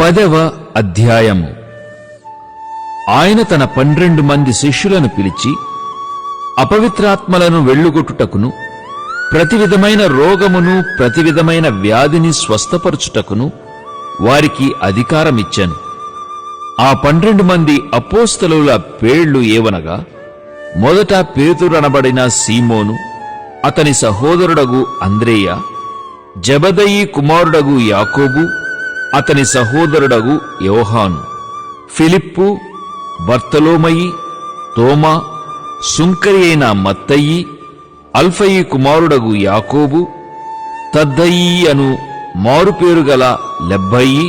పదవ అధ్యాయము ఆయన తన పన్నెండు మంది శిష్యులను పిలిచి అపవిత్రాత్మలను వెళ్ళుగొట్టుటకును ప్రతి విధమైన రోగమును ప్రతి విధమైన వ్యాధిని స్వస్థపరచుటకును వారికి అధికారమిచ్చాను. ఆ పన్నెండు మంది అపోస్తలుల పేళ్ళు ఏవనగా మొదట పేతురనబడిన సీమోను అతని సహోదరుడగు అంద్రేయ జబదయి కుమారుడగు యాకోబు అతని సహోదరుడగు యోహాను ఫిలిప్పు బర్తలోమయి తోమా సుంకరి అయిన మత్తయి అల్ఫయి కుమారుడగు యాకోబు తద్దయి అను మారుపేరు గల లెబ్బయి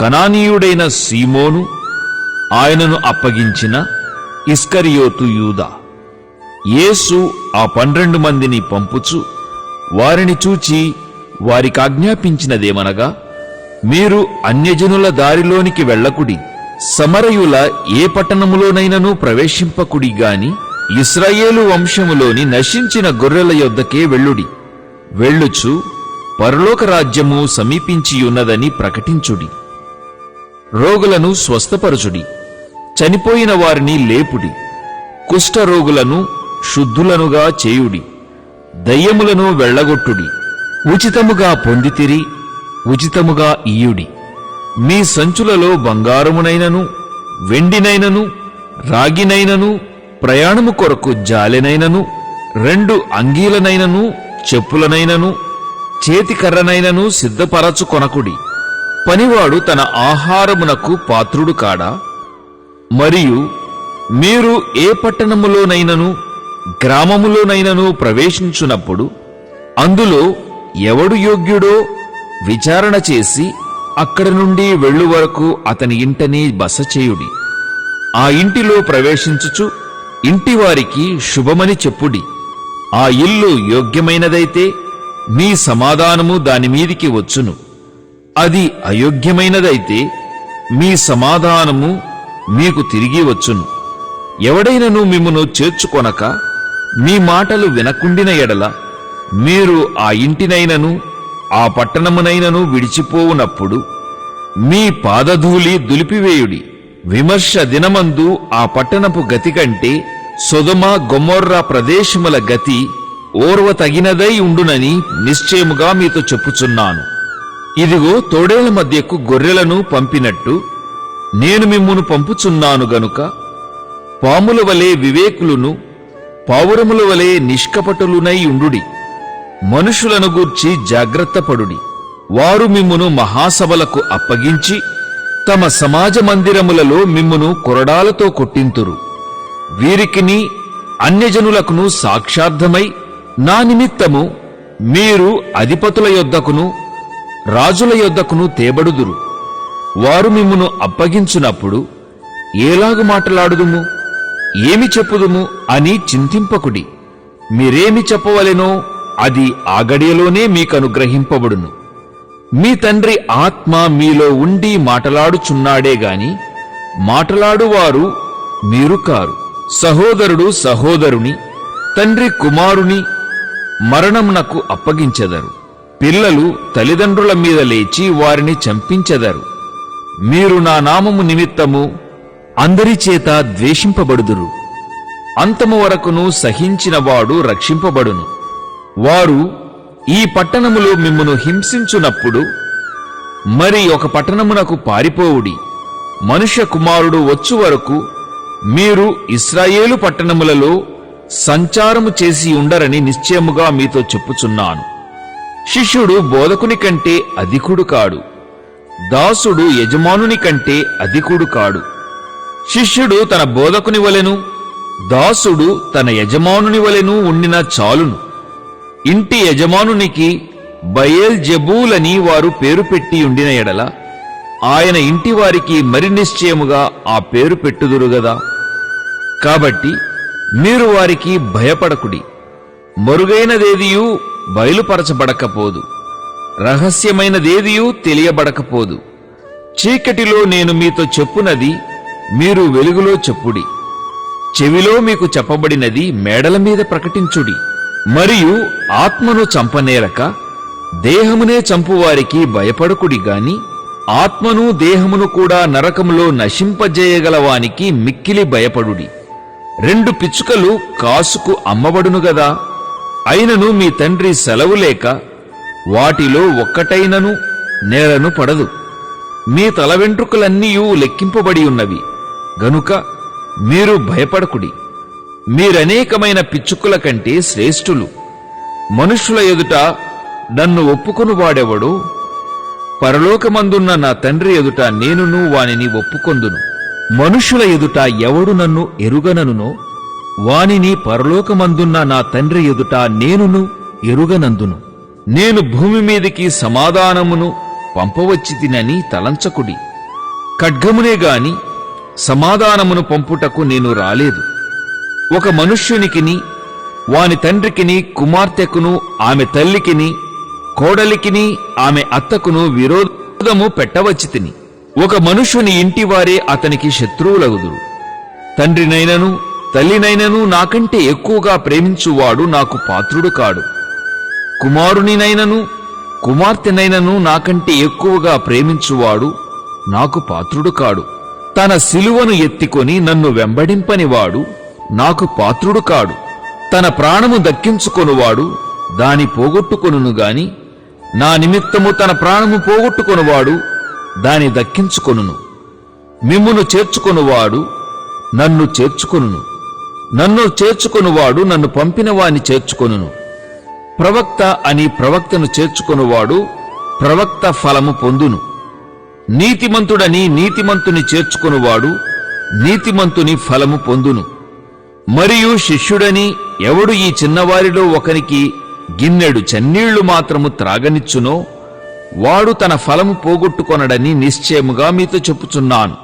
కనానీయుడైన సీమోను ఆయనను అప్పగించిన ఇస్కరియోతు యూదా. యేసు ఆ పన్నెండు మందిని పంపుచు వారిని చూచి వారికాజ్ఞాపించినదేమనగా మీరు అన్యజనుల దారిలోనికి వెళ్ళకుడి. సమరయుల ఏ పట్టణములోనైనను ప్రవేశింపకుడి గాని ఇస్రాయేలు వంశములోని నశించిన గొర్రెల యొద్దకే వెళ్ళుడి. వెళ్ళుచు పరలోక రాజ్యము సమీపించియున్నదని ప్రకటించుడి. రోగులను స్వస్థపరచుడి. చనిపోయిన వారిని లేపుడి. కుష్ఠరోగులను శుద్ధులనుగా చేయుడి. దయ్యములను వెళ్ళగొట్టుడి. ఉచితముగా పొందితిరి. ఉచితముగా ఇయ్యుడి మీ సంచులలో బంగారమునైనను వెండినైనను రాగినైనను ప్రయాణము కొరకు జాలెనైనను రెండు అంగీలనైనను చెప్పులనైనను చేతికర్రనైనను సిద్ధపరచు కొనకుడి. పనివాడు తన ఆహారమునకు పాత్రుడు కాడా? మరియు మీరు ఏ పట్టణములోనైనను గ్రామములోనైనను ప్రవేశించున్నప్పుడు అందులో ఎవడు యోగ్యుడో? విచారణ చేసి అక్కడి నుండి వెళ్ళు వరకు అతని ఇంటనే బస చేయుడి. ఆ ఇంటిలో ప్రవేశించుచు ఇంటివారికి శుభమని చెప్పుడి. ఆ ఇల్లు యోగ్యమైనదైతే మీ సమాధానము దాని మీదికి వచ్చును. అది అయోగ్యమైనదైతే మీ సమాధానము మీకు తిరిగి వచ్చును. ఎవడైనను మిమ్మును చేర్చుకొనక మీ మాటలు వినకుండిన ఎడల మీరు ఆ ఇంటినైనను ఆ పట్టణమునైనను విడిచిపోవునప్పుడు మీ పాదధూళి దులిపివేయుడి. విమర్శ దినమందు ఆ పట్టణపు గతి కంటే సొదమ గొమ్మొర్రా ప్రదేశముల గతి ఓర్వ తగినదై ఉండునని నిశ్చయముగా మీతో చెప్పుచున్నాను. ఇదిగో తోడేళ్ళ మధ్యకు గొర్రెలను పంపినట్టు నేను మిమ్మును పంపుచున్నాను గనుక పాముల వలె వివేకులును పావురముల వలె నిష్కపటులునై ఉండుడి. మనుషులను గూర్చి జాగ్రత్తపడుడి వారు మిమ్మును మహాసభలకు అప్పగించి తమ సమాజ మందిరములలో మిమ్మును కొరడాలతో కొట్టింతురు. వీరికిని అన్యజనులకును సాక్షార్థమై నా నిమిత్తము మీరు అధిపతుల యొద్దకును రాజుల యొద్దకును తేబడుదురు. వారు మిమ్మును అప్పగించునప్పుడు ఏలాగు మాట్లాడుదుము? ఏమి చెప్పుదుము అని చింతింపకుడి. మీరేమి చెప్పవలెనో అది ఆ గడియలోనే మీకనుగ్రహింపబడును. మీ తండ్రి ఆత్మ మీలో ఉండి మాటలాడుచున్నాడే గాని మాటలాడువారు మీరు కారు. సహోదరుడు సహోదరుని తండ్రి కుమారుని మరణమునకు అప్పగించెదరు. పిల్లలు తల్లిదండ్రుల మీద లేచి వారిని చంపించెదరు. మీరు నా నామము నిమిత్తము అందరి చేత ద్వేషింపబడుదురు. అంతము వరకును సహించినవాడు రక్షింపబడును. వారు ఈ పట్టణములో మిమ్మను హింసించునప్పుడు మరి ఒక పట్టణమునకు పారిపోవుడి. మనుష్య కుమారుడు వచ్చు వరకు మీరు ఇస్రాయేలు పట్టణములలో సంచారము చేసి ఉండరని నిశ్చయముగా మీతో చెప్పుచున్నాను. శిష్యుడు బోధకుని కంటే అధికుడు కాడు. దాసుడు యజమానుని కంటే అధికుడు కాడు. శిష్యుడు తన బోధకుని వలెను దాసుడు తన యజమానుని వలెను ఉండిన చాలును. ఇంటి యజమానునికి బయేల్ జబూలని వారు పేరు పెట్టి ఉండిన ఎడల ఆయన ఇంటి వారికి మరి నిశ్చయముగా ఆ పేరు పెట్టుదురు గదా? కాబట్టి మీరు వారికి భయపడకుడి. మరుగైనదేదియూ బయలుపరచబడకపోదు. రహస్యమైనదేదియూ తెలియబడకపోదు. చీకటిలో నేను మీతో చెప్పునది మీరు వెలుగులో చెప్పుడి. చెవిలో మీకు చెప్పబడినది మేడల మీద ప్రకటించుడి. మరియు ఆత్మను చంపనేరక దేహమునే చంపువారికి భయపడకుడి గాని ఆత్మను దేహమును కూడా నరకములో నశింపజేయగలవానికి మిక్కిలి భయపడుడి. రెండు పిచ్చుకలు కాసుకు అమ్మబడును గదా అయినను మీ తండ్రి సెలవు లేక వాటిలో ఒక్కటైనను నేలను పడదు. మీ తల వెంట్రుకలన్నీయూ లెక్కింపబడి ఉన్నవి. గనుక మీరు భయపడకుడి. మీరనేకమైన పిచ్చుకుల కంటే శ్రేష్ఠులు. మనుషుల ఎదుట నన్ను ఒప్పుకొనువాడెవడో పరలోకమందున్న నా తండ్రి ఎదుట నేనును వానిని ఒప్పుకొందును. మనుషుల ఎదుట ఎవడు నన్ను ఎరుగననునో? వానిని పరలోకమందున్న నా తండ్రి ఎదుట నేనును ఎరుగనందును. నేను భూమి మీదికి సమాధానమును పంపవచ్చి తినని తలంచకుడి. ఖడ్గమునే గాని సమాధానమును పంపుటకు నేను రాలేదు. ఒక మనుష్యునికిని వాని తండ్రికిని కుమార్తెకును ఆమె తల్లికిని కోడలికిని ఆమె అత్తకును విరోధము పెట్టవచ్చితిని. ఒక మనుష్యుని ఇంటివారే అతనికి శత్రువులగుదురు. తండ్రినైనను తల్లినైనను నాకంటే ఎక్కువగా ప్రేమించువాడు నాకు పాత్రుడు కాడు. కుమారునినైనను కుమార్తెనైనను నాకంటే ఎక్కువగా ప్రేమించువాడు నాకు పాత్రుడు కాడు. తన సిలువను ఎత్తికొని నన్ను వెంబడింపనివాడు నాకు పాత్రుడు కాడు. తన ప్రాణము దక్కించుకొనువాడు దాని పోగొట్టుకొనును గాని నా నిమిత్తము తన ప్రాణము పోగొట్టుకొనువాడు దాని దక్కించుకొనును. మిమ్మును చేర్చుకొనువాడు నన్ను చేర్చుకొనును. నన్ను చేర్చుకొనువాడు నన్ను పంపిన వాని చేర్చుకొనును. ప్రవక్త అని ప్రవక్తను చేర్చుకొనువాడు ప్రవక్త ఫలము పొందును. నీతిమంతుడని నీతిమంతుని చేర్చుకొనువాడు నీతిమంతుని ఫలము పొందును. మరియు శిష్యుడని ఎవడు ఈ చిన్నవారిలో ఒకనికి గిన్నెడు చన్నీళ్ళు మాత్రము త్రాగనిచ్చునో వాడు తన ఫలము పోగొట్టుకొనడని నిశ్చయముగా మీతో చెప్పుచున్నాను.